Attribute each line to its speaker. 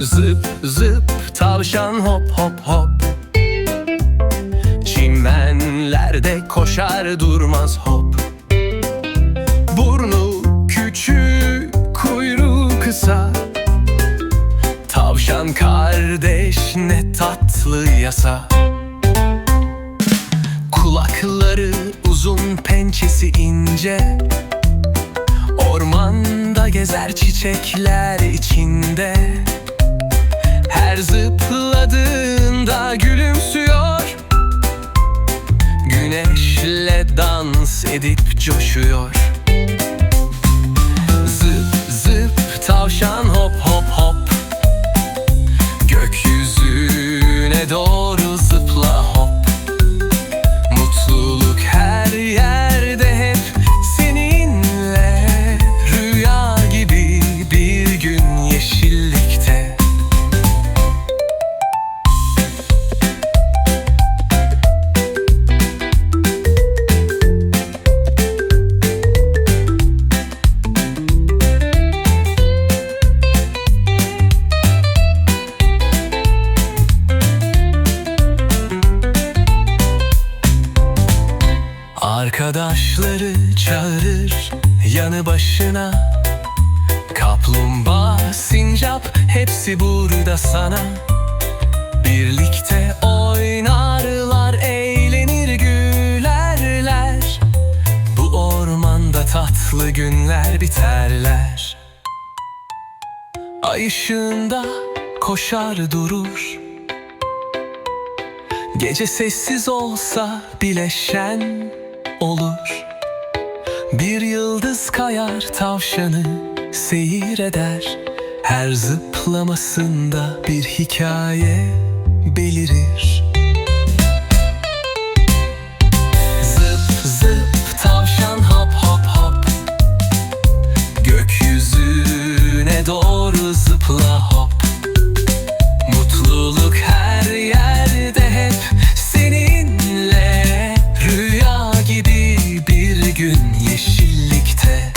Speaker 1: Zıp zıp tavşan hop hop hop. Çimenlerde koşar durmaz hop. Burnu küçük kuyruğu kısa. Tavşan kardeş ne tatlı yasa. Kulakları uzun pençesi ince. Ormanda gezer çiçekler içinde Her zıpladığında gülümsüyor. Güneşle dans edip coşuyor. Zıp zıp tavşan hop hop hop. Gökyüzüne doğru Arkadaşları çağırır yanı başına. Kaplumbağa, sincap hepsi burada sana. Birlikte oynarlar, eğlenir gülerler. Bu ormanda tatlı günler biterler. Ay ışığında koşar durur. Gece sessiz olsa bile şen olur. Bir yıldız kayar tavşanı seyreder Her zıplamasında bir hikaye belirir. Zıp zıp tavşan hop hop hop. Gökyüzüne doğru zıpla hace